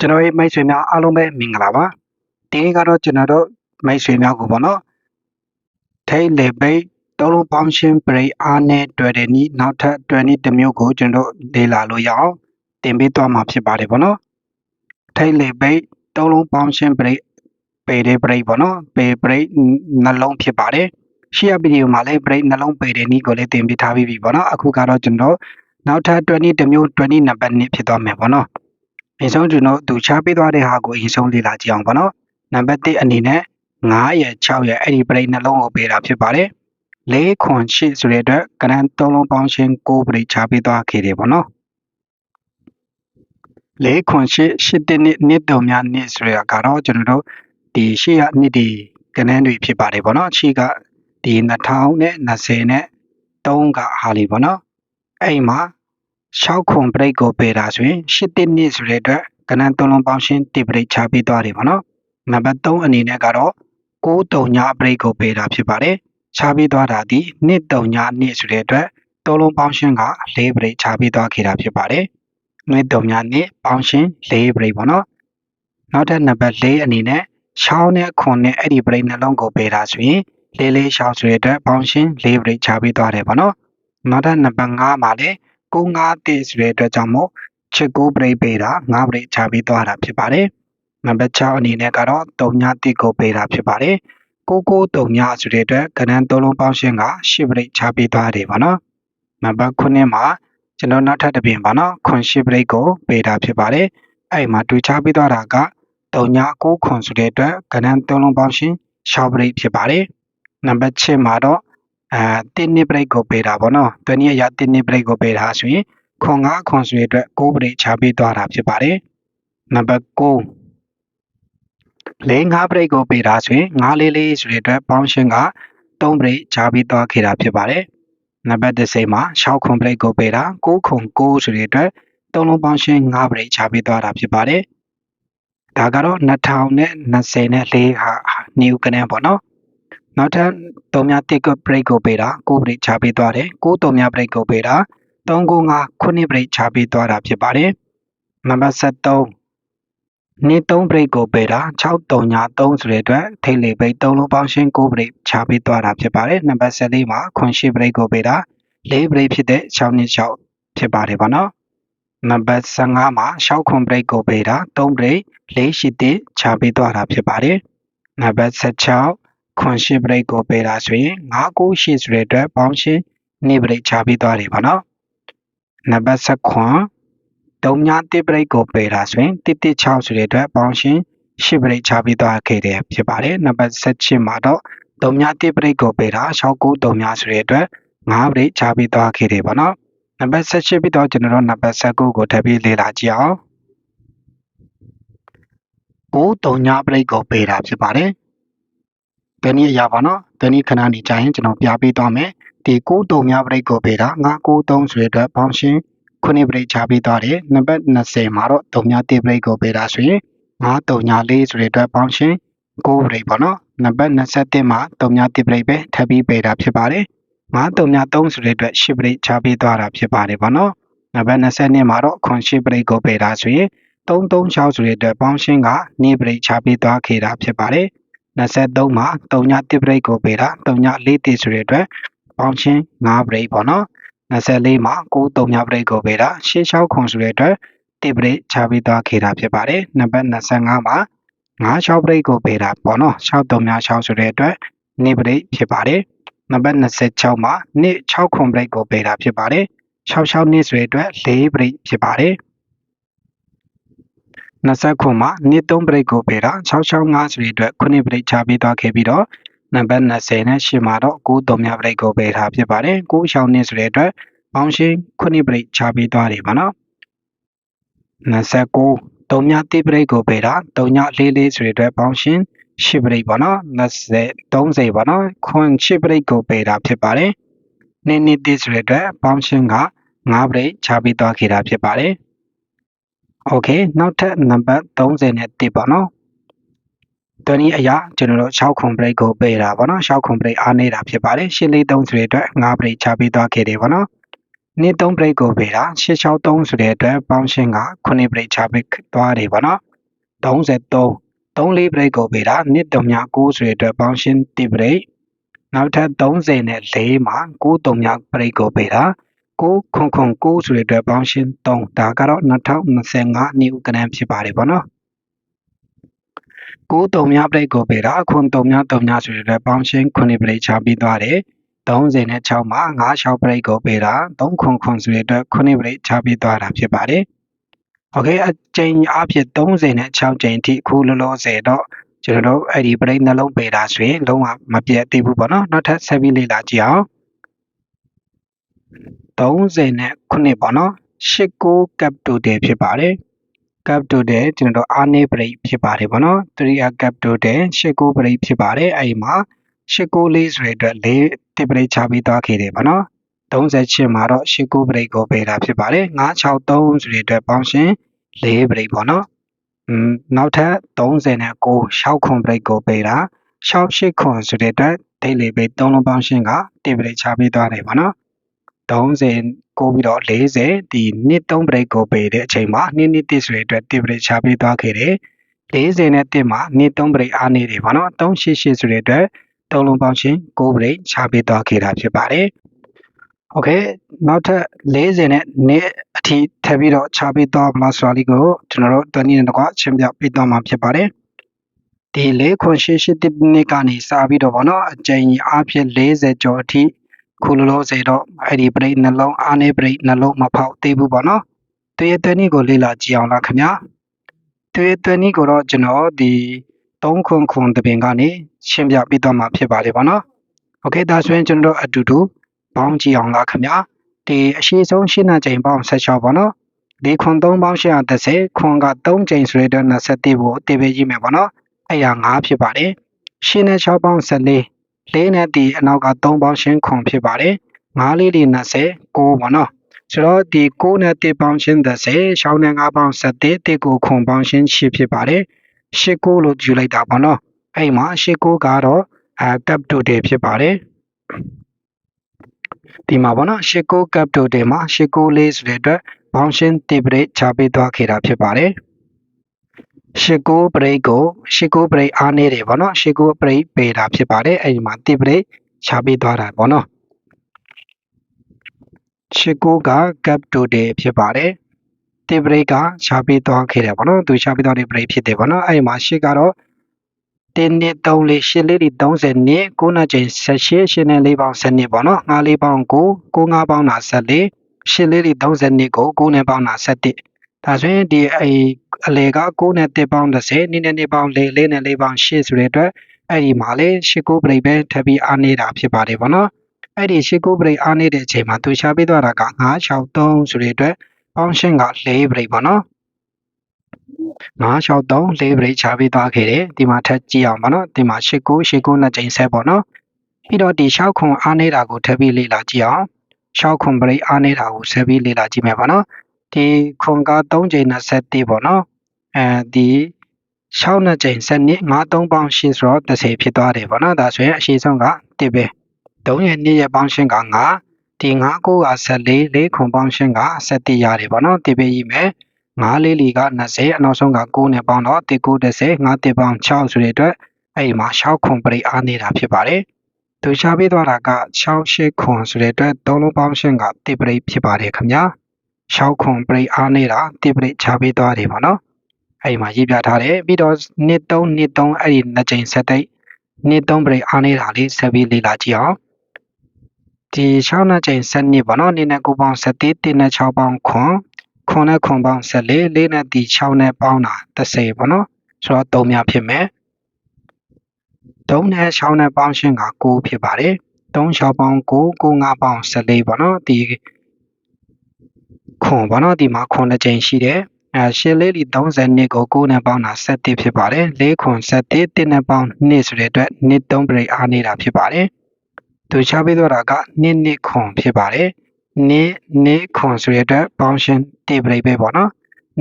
ကျွန်တော်ရဲ့မိတ်ဆွေများအားလုံးပဲမင်္ဂလာပါဒီနေ့ကတော့ကျွန်တော်တို့မိတ်ဆွေများကိုပေါ့နော်ထိတ်လေပိတ်သုံးလုံးပေါင်းရှင်းပရိအားနဲ့တွေ့တဲ့နီးနောက်ထပ်တွေ့နည်းတစ်မျိုးကိုကျွန်တော်လေ့လာလို့ရအောင်တင်ပေးသွားမှာဖြစ်ပါတယ်ပေါ့နော်ထိတ်လေပိတ်သုံးလုံးပေါင်းရှင်းပရိပေတဲ့ပရိပေါ့နော်ပေပရိနှလုံးဖြစ်ပါတယ်ရှေ့ရဗီဒီယိုမှာလည်းပရိနှလုံးပေတဲ့နီးကိုလည်းတင်ပေးထားပြီးပြီပေါ့နော်အခုကတော့ကျွန်တော်နောက်ထပ်တွေ့နည်းတစ်မျိုးတွေ့နည်းနံပါတ်1ဖြစ်သွားမယ်ပေါ့နော် အရင်ဆုံးကျွန်တော်သူချပေးသွားတဲ့ဟာကိုအရင်ဆုံးလေ့လာကြည့်အောင်ပေါ့နော်နံပါတ်1အနေနဲ့9ရက်6ရက်အဲ့ဒီပရိနှလုံးကိုပေးတာဖြစ်ပါတယ်၄ခွန်8ဆိုတဲ့အတွက်ကရန်3လုံးပေါင်းရှင်း9ပရိချပေးသွားခဲ့တယ်ပေါ့နော်၄ခွန်8 8တဲ့နှစ်နှစ်တုံများနှစ်ဆိုရကတော့ကျွန်တော်တို့ဒီရှေ့ကနှစ်ဒီကနန်းတွေဖြစ်ပါတယ်ပေါ့နော်ရှေ့ကဒီ2020နဲ့3ကဟာလီပေါ့နော်အဲ့မှာ 6ခွန်ပရိတ်ကိုပေးတာဆိုရင်8တဲ့နှစ်ဆိုတဲ့အတွက်ကနန်း3လုံးပေါင်းရှင်း1ပရိတ်ချပေးသွားတယ်ပေါ့နော်နံပါတ်3အနေနဲ့ကတော့6တုံညာပရိတ်ကိုပေးတာဖြစ်ပါတယ်ချပေးသွားတာဒီနှစ်တုံညာနှစ်ဆိုတဲ့အတွက်သုံးလုံးပေါင်းရှင်းက၄ပရိတ်ချပေးသွားခဲ့တာဖြစ်ပါတယ်နှစ်တုံညာနှစ်ပေါင်းရှင်း၄ပရိတ်ပေါ့နော်နောက်ထပ်နံပါတ်၄အနေနဲ့ရှောင်းနဲ့ခွန်နဲ့အဲ့ဒီပရိတ်နှလုံးကိုပေးတာဆိုရင်လေးလေးရှောင်းဆိုတဲ့အတွက်ပေါင်းရှင်း၄ပရိတ်ချပေးသွားတယ်ပေါ့နော်နောက်ထပ်နံပါတ်5မှာလည်း ကို9တိဆိုတဲ့အတွက်ကြောင့်မို့ချစ်ကိုပရိတ်ပေးတာ9ပရိတ်ချပေးသွားတာဖြစ်ပါတယ်နံပါတ်6အနေနဲ့ကတော့တုံညာတိကိုပေးတာဖြစ်ပါတယ်99တုံညာဆိုတဲ့အတွက်ကဏ္ဍသုံးလုံးပေါင်းရှင်းက10ပရိတ်ချပေးသွားတယ်ပါနော်နံပါတ်9မှာကျွန်တော်နောက်ထပ်တစ်ပြင်ပါနော်ခွန်10ပရိတ်ကိုပေးတာဖြစ်ပါတယ်အဲ့မှာတွေ့ချပေးသွားတာကတုံညာ9ခွန်ဆိုတဲ့အတွက်ကဏ္ဍသုံးလုံးပေါင်းရှင်း6ပရိတ်ဖြစ်ပါတယ်နံပါတ်7မှာတော့ အဲတင်းနှစ်ပရိတ်ကိုပေးတာပေါ့နော်တနည်းအရတင်းနှစ်ပရိတ်ကိုပေးတာဆိုရင်ခွန်9ခွန်ဆိုတဲ့အတွက်9ပရိတ်ချပေးသွားတာဖြစ်ပါတယ်နံပါတ်9လေးငါးပရိတ်ကိုပေးတာဆိုရင်ငါးလေးလေးဆိုတဲ့အတွက်ပေါင်းရှင်းက3ပရိတ်ဂျာပြီးသွားခဲ့တာဖြစ်ပါတယ်နံပါတ်30မှာ6ခွန်ပရိတ်ကိုပေးတာ9ခွန်9ဆိုတဲ့အတွက်သုံးလုံးပေါင်းရှင်း5ပရိတ်ဂျာပြီးသွားတာဖြစ်ပါတယ်ဒါကတော့2020နဲ့4ဟာ new ကနေပေါ့နော် နောက်ထပ်3မြတစ်ကပရိတ်ကိုပေးတာ9ပရိတ်ဂျာပြီးသွားတယ်9 3မြပရိတ်ကိုပေးတာ395ခုနှစ်ပရိတ်ဂျာပြီးသွားတာဖြစ်ပါတယ်နံပါတ်73နေ့3 break ကိုပေးတာ6 3ည3ဆိုတဲ့အတွက်ထိတ်လေပိတ်3လုံးပေါင်းရှင်း9 break ချပေးသွားတာဖြစ်ပါတယ်နံပါတ်14မှာခွန်ရှိ break ကိုပေးတာ4 break ဖြစ်တဲ့6နှစ်6ဖြစ်ပါတယ်ပါနော်နံပါတ်15မှာ6ခွန် break ကိုပေးတာ3 break 4ရှိတဲ့ချပေးသွားတာဖြစ်ပါတယ်နံပါတ်16 ခွန်ရှိ break ကိုပေးတာဆိုရင်9 9ရှိဆိုတဲ့အတွက်ပေါင်းရှင်းနေ့ break ချပေးသွားတယ်ပါနော်နံပါတ်19တုံညာတစ်ပရိတ်ကိုပယ်တာဆိုရင်116ဆိုတဲ့အတွက်ပေါင်းရှင်းရှစ်ပရိတ်ချပြီးသွားခဲ့တယ်ဖြစ်ပါတယ်နံပါတ်7မှာတော့တုံညာတစ်ပရိတ်ကိုပယ်တာ69တုံညာဆိုတဲ့အတွက်5ပရိတ်ချပြီးသွားခဲ့တယ်ပေါ့နော်နံပါတ်18ပြီးတော့ကျွန်တော်တို့နံပါတ်19ကိုထပ်ပြီးလေ့လာကြည့်အောင်9တုံညာပရိတ်ကိုပယ်တာဖြစ်ပါတယ် တနည်းအရာပါနော်တနည်းခဏနေကြရင်ကျွန်တော်ပြပေးသွားမယ်ဒီ9တုံညာပရိတ်ကိုပယ်တာ993ဆိုတဲ့အတွက်ပေါင်းရှင်းခုနှစ်ပရိတ်ချပေးသွားတယ်နံပါတ်20မှာတော့တုံညာတေပရိတ်ကိုပေးတာဆိုရင်9တုံညာ4ဆိုတဲ့အတွက်ပေါင်းရှင်း9ပရိတ်ပေါ့နော်နံပါတ်21မှာတုံညာတေပရိတ်ပဲထပ်ပြီးပေးတာဖြစ်ပါတယ်9တုံညာ3ဆိုတဲ့အတွက်10ပရိတ်ချပေးသွားတာဖြစ်ပါတယ်ပေါ့နော်နံပါတ်22မှာတော့ခွန်10ပရိတ်ကိုပေးတာဆိုရင်336ဆိုတဲ့အတွက်ပေါင်းရှင်းကနေပရိတ်ချပေးသွားခဲ့တာဖြစ်ပါတယ် 23မှာတုံညာ1ပရိတ်ကိုပေးတာတုံညာ4တိဆိုတဲ့အတွက်ပေါင်းရှင်း5ပရိတ်ပေါ့နော်24မှာ9 3မြပရိတ်ကိုပေးတာရှင်း6ခွန်ဆိုတဲ့အတွက်တိပရိတ်ချပြီးသွားခဲ့တာဖြစ်ပါတယ်နံပါတ်25မှာ9 6ပရိတ်ကိုပေးတာပေါ့နော်6 3မြ6ဆိုတဲ့အတွက်နေပရိတ်ဖြစ်ပါတယ်နံပါတ်26မှာနေ့6ခွန်ပရိတ်ကိုပေးတာဖြစ်ပါတယ်6 6နေ့ဆိုတဲ့အတွက်4ပရိတ်ဖြစ်ပါတယ် 20ခုမှာနေ့3ပရိတ်ကိုပေးတာ665ဆိုတဲ့အတွက်ခုနှစ်ပရိတ်ချပြီးသွားခဲ့ပြီးတော့နံပါတ်20နဲ့8မှာတော့9 3မြပရိတ်ကိုပေးထားဖြစ်ပါတယ်9ရှောင်းနေဆိုတဲ့အတွက်ပေါင်းရှင်းခုနှစ်ပရိတ်ချပေးသွားတယ်ပါနော်29 3မြတိပရိတ်ကိုပေးတာ3ည4 4ဆိုတဲ့အတွက်ပေါင်းရှင်း8ပရိတ်ပါနော်20 30ပါနော်ခွန်8ပရိတ်ကိုပေးတာဖြစ်ပါတယ်နေ့နေ့တိဆိုတဲ့အတွက်ပေါင်းရှင်းက9ပရိတ်ချပေးသွားခဲ့တာဖြစ်ပါတယ် โอเคနောက်ထပ်နံပါတ်30နဲ့တိပါနော်တနည်းအရာကျွန်တော်တို့6ခွန် break ကိုပေးတာပေါ့နော်6ခွန် break အားနေတာဖြစ်ပါတယ်ရှင်းလေး3ဆိုတဲ့အတွက်5 break ချပေးသွားခဲ့တယ်ပေါ့နော်နေ့3 break ကိုပေးတာ663ဆိုတဲ့အတွက်ပေါင်းရှင်းက9 break ချပေးသွားတယ်ပေါ့နော် 33 34ပရိတ်ကိုပေးတာနှစ်တုံမြ9ဆိုတဲ့အတွက်ပေါင်းရှင်း1ပရိတ်နောက်ထပ်30နဲ့4မှာ9တုံမြပရိတ်ကိုပေးတာ 9ခွန်ခွန်9ဆိုတဲ့အတွက်ပေါင်းရှင်း3ဒါကတော့2025နှစ်ဥက္ကဋ္ဌဖြစ်ပါတယ်ဗောနော်9တုံမြပရိတ်ကိုပေးတာခွန်တုံမြတုံမြဆိုတဲ့အတွက်ပေါင်းရှင်း9ပရိတ်ချပြီးသွားတယ်30နဲ့6မှာ9 6ပရိတ်ကိုပေးတာ3ခွန်ခွန်ဆိုတဲ့အတွက်9ပရိတ်ချပြီးသွားတာဖြစ်ပါတယ်โอเคအကြိမ်အဖြစ်30နဲ့6ကြိမ်အထိအခုလောလောဆယ်တော့ကျွန်တော်တို့အဲ့ဒီပရိတ်နှလုံးပေတာဆိုရင်လုံးဝမပြတ်သေးဘူးပေါ့နော်နောက်ထပ်ဆက်ပြီးလေ့လာကြည့်အောင် 30နဲ့9ပေါ့နော်89 cap total ဖြစ်ပါတယ် cap total ကျွန်တော်တို့အာနေပရိတ်ဖြစ်ပါတယ်ပေါ့နော်3 cap total 89ပရိတ်ဖြစ်ပါတယ်အဲ့ဒီမှာ89လေးဆိုတဲ့အတွက်၄တိပရိတ်ချပြီးသွားခဲ့တယ်ပေါ့နော်38မှာတော့89ပရိတ်ကိုပေးတာဖြစ်ပါတယ်963ဆိုတဲ့အတွက်ပေါင်းရှင်၄ပရိတ်ပေါ့နော်อืมနောက်ထပ်39 6ခွန်ပရိတ်ကိုပေးတာ68ခွန်ဆိုတဲ့အတွက်ဒိတ်လေးပေး3လုံးပေါင်းရှင်ကတိပရိတ်ချပြီးသွားတယ်ပေါ့နော် 30ကိုပြီးတော့40ဒီနှစ်3ပရိတ်ကိုပေးတဲ့အချိန်မှာနှစ်နှစ်တစ်ဆိုတဲ့အတွက်တိပရိတ်ချပြီးသွားခဲ့တယ်40နဲ့1မှာနှစ်3ပရိတ်အားနေတယ်ပေါ့နော်388ဆိုတဲ့အတွက်သုံးလုံးပေါင်းချင်း9ပရိတ်ချပေးသွားခဲ့တာဖြစ်ပါတယ်။ Okay နောက်ထပ်40နဲ့နေ့အထိထပ်ပြီးတော့ချပေးသွားမလားဆိုတာလေးကိုကျွန်တော်တို့တနည်းနဲ့တကွရှင်းပြပေးသွားမှာဖြစ်ပါတယ်။ဒီ၄ခွန်ရှိရှိတစ်နေ့ကနေစပြီးတော့ဗောနော်အကြိမ်အားဖြင့်40ကျော်အထိ ခုလောလောဆယ်တော့အဲ့ဒီပရိတ်နှလုံးအားနေပရိတ်နှလုံးမဖောက်သေးဘူးဗောနော်။တရေတနည်းကိုလေ့လာကြည့်အောင်လားခင်ဗျာ။တရေတနည်းကိုတော့ကျွန်တော်ဒီ3ခွန်ခွန်တပင်ကနေရှင်းပြပေးသွားမှာဖြစ်ပါတယ်ဗောနော်။ Okay ဒါဆိုရင်ကျွန်တော်တို့အတူတူပေါင်းကြည့်အောင်လားခင်ဗျာ။ဒီအရှိဆုံးရှင်းတဲ့ချိန်ပေါင်း16ဗောနော်။ဒီခွန်3ပေါင်း830ခွန်က3ချိန်ဆိုတဲ့အတွက်21ကိုတေးပေးကြည့်မယ်ဗောနော်။အဲ့ရ9ဖြစ်ပါတယ်။ရှင်းတဲ့6ပေါင်း14 လေးနဲ့ဒီအနောက်က3ပေါင်းရှင်းခွန်ဖြစ်ပါတယ်။9လေးတွေ20 9ဗောနော်။ဆိုတော့ဒီ9နဲ့1ပေါင်းရှင်း30ရှောင်းနဲ့9ပေါင်း17တစ်ကိုခွန်ပေါင်းရှင်း8ဖြစ်ပါတယ်။ရှစ်ကိုလို့ယူလိုက်တာပေါ့နော်အဲ့မှာရှစ်ကိုကတော့အဲ cap total ဖြစ်ပါတယ်ဒီမှာပေါ့နော်ရှစ်ကို cap total မှာရှစ်ကိုလေးဆိုတဲ့အတွက် function table ချပေးသွားခဲ့တာဖြစ်ပါတယ် ရှစ်ကို break ကိုရှစ်ကို break အားနေတယ်ပေါ့နော်ရှစ်ကို break ပေးတာဖြစ်ပါတယ်အဲ့ဒီမှာ table ချပေးသွားတာပေါ့နော်ရှစ်ကိုက cap total ဖြစ်ပါတယ်တစ်ဘရိတ်ကရှားပေးသွားခဲ့တယ်ပေါ့နော်သူရှားပေးသွားတဲ့ဘရိတ်ဖြစ်တယ်ပေါ့နော်အဲ့ဒီမှာရှစ်ကတော့တင်းနှစ်3လေးရှစ်လေးဒီ30နှစ်9နှစ်ချိန်18ရှစ်နဲ့4ပေါင်း7နှစ်ပေါ့နော်5လေးပေါင်း9 9 5ပေါင်းတာ14ရှစ်လေးဒီ30နှစ်ကို9နဲ့ပေါင်းတာ17 ဒါဆိုရင်ဒီအအလေက9နဲ့1ပေါင်း30နှစ်နဲ့2ပေါင်း4 4နဲ့4ပေါင်း8ဆိုတဲ့အတွက်အဲ့ဒီမှာလေရှစ်ကိုပရိပဲထပ်ပြီးအားနေတာဖြစ်ပါတယ်ပေါ့နော်အဲ့ဒီရှစ်ကိုပရိအားနေတဲ့အချိန်မှာသူရှားပေးသွားတာက963ဆိုတဲ့အတွက်ပေါင်းရှင်းက4 break ပေါ့နော်963 4 break ချပေးသွားခဲ့တယ်ဒီမှာထပ်ကြည့်အောင်ပေါ့နော်ဒီမှာ89 89နှစ်ကြိမ်ဆက်ပေါ့နော်ပြီးတော့ဒီ6ခွန်အားနေတာကိုထပ်ပြီးလေ့လာကြည့်အောင်6ခွန် break အားနေတာကိုဆက်ပြီးလေ့လာကြည့်မယ်ပေါ့နော် ဒီခွန်က3ကြိမ်21ပေါ့နော်အဲဒီ6နှစ်ကြိမ်7နှစ်5 3ပေါင်း8ဆိုတော့30ဖြစ်သွားတယ်ပေါ့နော်ဒါဆိုရင်အရှိဆုံးက1ပဲ3ရဲ့2ရဲ့ပေါင်းရှင်းက9ဒီ9 9က14 4ခွန်ပေါင်းရှင်းက17ရတယ်ပေါ့နော်တိပေးကြီးမယ်9လေးလီက20အနောက်ဆုံးက9နဲ့ပေါင်းတော့1 9 30 9တိပေါင်း6ဆိုတဲ့အတွက်အဲ့ဒီမှာ6ခွန်ပရိအားနေတာဖြစ်ပါတယ်သူရှားပေးသွားတာက6 8ခွန်ဆိုတဲ့အတွက်သုံးလုံးပေါင်းရှင်းကတိပရိဖြစ်ပါတယ်ခင်ဗျာ 6ခွန်ပရိအားနေတာတိပရိချပေးသွားတယ်ပေါ့နော်အဲ့ဒီမှာရေးပြထားတယ်ပြီးတော့နှစ်3နှစ်3အဲ့ဒီနှစ်ကြိမ်ဆက်တိတ်နှစ်3ပရိအားနေတာလေးဆက်ပြီးလေ့လာကြည့်အောင်ဒီ6နှစ်ချိန်7နှစ်ပေါ့နော်2နဲ့9ပေါင်း7 3နဲ့6ပေါင်းခွန်ခွန်နဲ့ခွန်ပေါင်း14 4နဲ့ဒီ6နဲ့ပေါင်းတာ30ပေါ့နော်ဆိုတော့3များဖြစ်မယ်3နဲ့6နဲ့ပေါင်းရှင်းက9ဖြစ်ပါတယ်3 6ပေါင်း9 9 5ပေါင်း14ပေါ့နော်ဒီ ခွန်ပေါ့နော်ဒီမှာခွန်တစ်ချိန်ရှိတယ်အဲရှင်းလေးဒီ30နှစ်ကို9နဲ့ပေါင်းတာ7ဖြစ်ပါတယ်4ခွန်7 1နဲ့ပေါင်း2ဆိုတဲ့အတွက်2 3ပြိအားနေတာဖြစ်ပါတယ်သူချပေးသွားတာကနှစ်နှစ်ခွန်ဖြစ်ပါတယ်နှစ်နှစ်ခွန်ဆိုရတဲ့ပေါင်းရှင်တေပရိပဲပေါ့နော်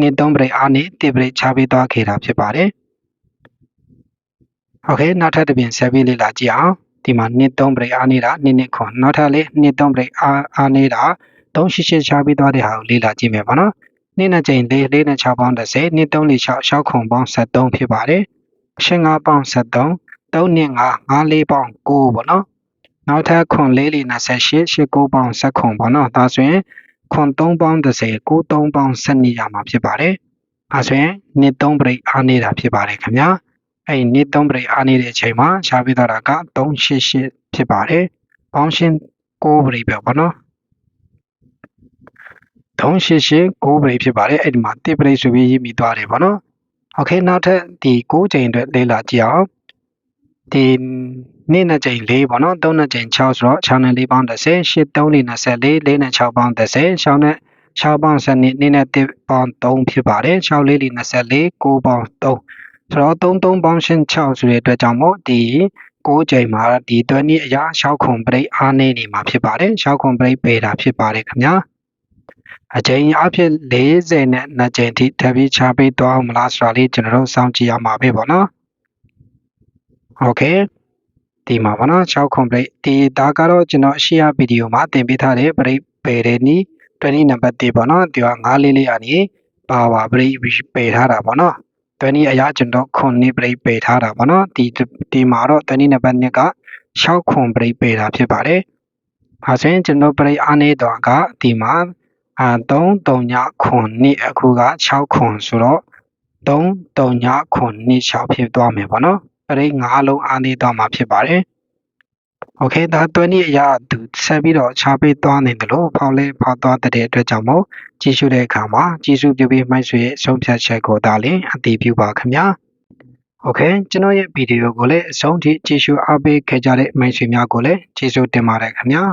နှစ်သုံးပရိအားနဲ့တေပရိချပေးသွားခဲ့တာဖြစ်ပါတယ်โอเคနောက်ထပ်တစ်ပြင်ဆက်ပြီးလေ့လာကြည့်အောင်ဒီမှာနှစ်သုံးပရိအားနေတာနှစ်နှစ်ခွန်နောက်ထပ်လေးနှစ်သုံးပရိအားအားနေတာ 388ချပေးသွားတဲ့ဟာကိုလေ့လာကြည့်မယ်ပေါ့နော်နှစ်နှစ်ကြိမ်လေးလေးနဲ့6ပေါင်း30နှစ်3လေး6 6ခုပေါင်း73ဖြစ်ပါတယ်ရှင်း5ပေါင်း73 3နှစ်5 5လေးပေါင်း9ပေါ့နော်နောက်ထပ်ခွန်လေးလေး28 8 9ပေါင်း7ခွန်ပေါ့နော်ဒါဆိုရင်ခွန်3ပေါင်း30 9 3ပေါင်း12ရမှာဖြစ်ပါတယ်အဲဆိုရင်နှစ်3ပရိတ်အားနေတာဖြစ်ပါတယ်ခင်ဗျာအဲ့ဒီနှစ်3ပရိတ်အားနေတဲ့အချိန်မှာရှားပြသွားတာက388ဖြစ်ပါတယ်ပေါင်းရှင်း9ပရိတ်ပဲပေါ့နော် 388 9ပရိတ်ဖြစ်ပါတယ်အဲ့ဒီမှာ1ပရိတ်ဆိုပြီးရေးမိသွားတယ်ပေါ့နော်โอเคနောက်ထပ်ဒီ9ချိန်အတွက်လေ့လာကြည့်အောင်ဒီနေ့နဲ့ချိန်4ပေါ့နော်3နဲ့ချိန်6ဆိုတော့6နဲ့4ပေါင်း30 8 3နဲ့24 4နဲ့6ပေါင်း30 6နဲ့6ပေါင်း7နှစ်နေ့နဲ့1ပေါင်း3ဖြစ်ပါတယ်6လေးလေး24 9ပေါင်း3ဆိုတော့3 3ပေါင်းရှင်း6ဆိုတဲ့အတွက်ကြောင့်မို့ဒီ6ချိန်မှာဒီတွဲနည်းအရာ6ခုပရိတ်အားနေနေမှာဖြစ်ပါတယ်6ခုပရိတ်ပေတာဖြစ်ပါတယ်ခင်ဗျာ အကြိမ်အဖြစ်40နဲ့2ကြိမ်ထိထပ်ပြီးချပေးသွားအောင်မလားဆိုတာလေးကျွန်တော်တို့စောင့်ကြည့်ရမှာပဲပေါ့နော်။ Okay ဒီမှာပေါ့နော်6 complete ဒီဒါကတော့ကျွန်တော်အရှိရဗီဒီယိုမှာတင်ပေးထားတဲ့ပရိပယ်တဲ့နီး20နံပါတ်1ပေါ့နော်ဒီက9လေးလေးအနေပါပါပရိပယ်ထားတာပေါ့နော်20အရာကျွန်တော်9ပရိပယ်ထားတာပေါ့နော်ဒီဒီမှာတော့20နံပါတ်1က6ခွန်ပရိပယ်တာဖြစ်ပါတယ်။အဲဆိုရင်ကျွန်တော်ပရိအားနေတော့ကဒီမှာ အာ3 3ညခွန်နှစ်အခုက6ခွန်ဆိုတော့3 3ညခွန်နှစ်6ဖြစ်သွားမယ်ပေါ့နော်ပရိတ်5လုံးအားနေတော့မှာဖြစ်ပါတယ်โอเคဒါ20အရာသူဆက်ပြီးတော့ချပေးသွားနိုင်တယ်လို့ဖောက်လဲဖောက်သွားတဲ့အတွက်ကြောင့်မို့ကြည့်ရှုတဲ့အခါမှာကြည့်ရှုပြုပြီးမှတ်ဆွေရဲ့ဆုံးဖြတ်ချက်ကိုဒါလည်းအတည်ပြုပါခင်ဗျာโอเคကျွန်တော်ရဲ့ဗီဒီယိုကိုလည်းအဆုံးထိကြည့်ရှုအားပေးခဲ့ကြတဲ့မိတ်ဆွေများကိုလည်းကျေးဇူးတင်ပါတယ်ခင်ဗျာ